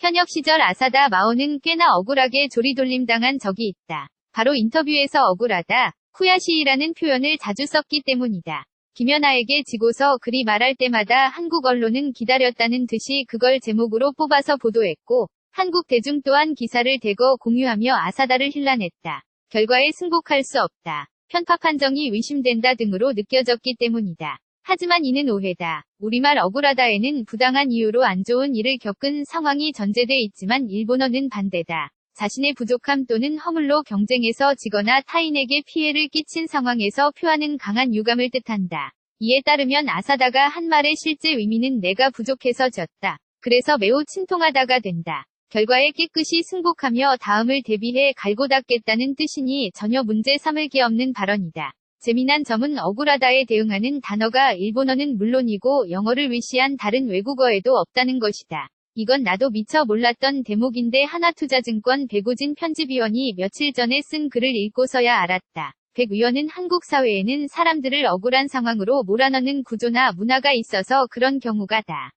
현역 시절 아사다 마오는 꽤나 억울하게 조리돌림 당한 적이 있다. 바로 인터뷰에서 억울하다, 후야시이라는 표현을 자주 썼기 때문이다. 김연아에게 지고서 그리 말할 때마다 한국 언론은 기다렸다는 듯이 그걸 제목으로 뽑아서 보도했고, 한국 대중 또한 기사를 대거 공유하며 아사다를 힐난했다. 결과에 승복할 수 없다. 편파 판정이 의심된다 등으로 느껴졌기 때문이다. 하지만 이는 오해다. 우리말 억울하다에는 부당한 이유로 안 좋은 일을 겪은 상황이 전제돼 있지만 일본어는 반대다. 자신의 부족함 또는 허물로 경쟁에서 지거나 타인에게 피해를 끼친 상황에서 표하는 강한 유감을 뜻한다. 이에 따르면 아사다가 한 말의 실제 의미는 내가 부족해서 졌다. 그래서 매우 친통하다가 된다. 결과에 깨끗이 승복하며 다음을 대비해 갈고 닦겠다는 뜻이니 전혀 문제 삼을 게 없는 발언이다. 재미난 점은 억울하다에 대응하는 단어가 일본어는 물론이고 영어를 위시한 다른 외국어에도 없다는 것이다. 이건 나도 미처 몰랐던 대목인데 하나투자증권 백우진 편집위원이 며칠 전에 쓴 글을 읽고서야 알았다. 백 의원은 한국 사회에는 사람들을 억울한 상황으로 몰아넣는 구조나 문화가 있어서 그런 경우가 다.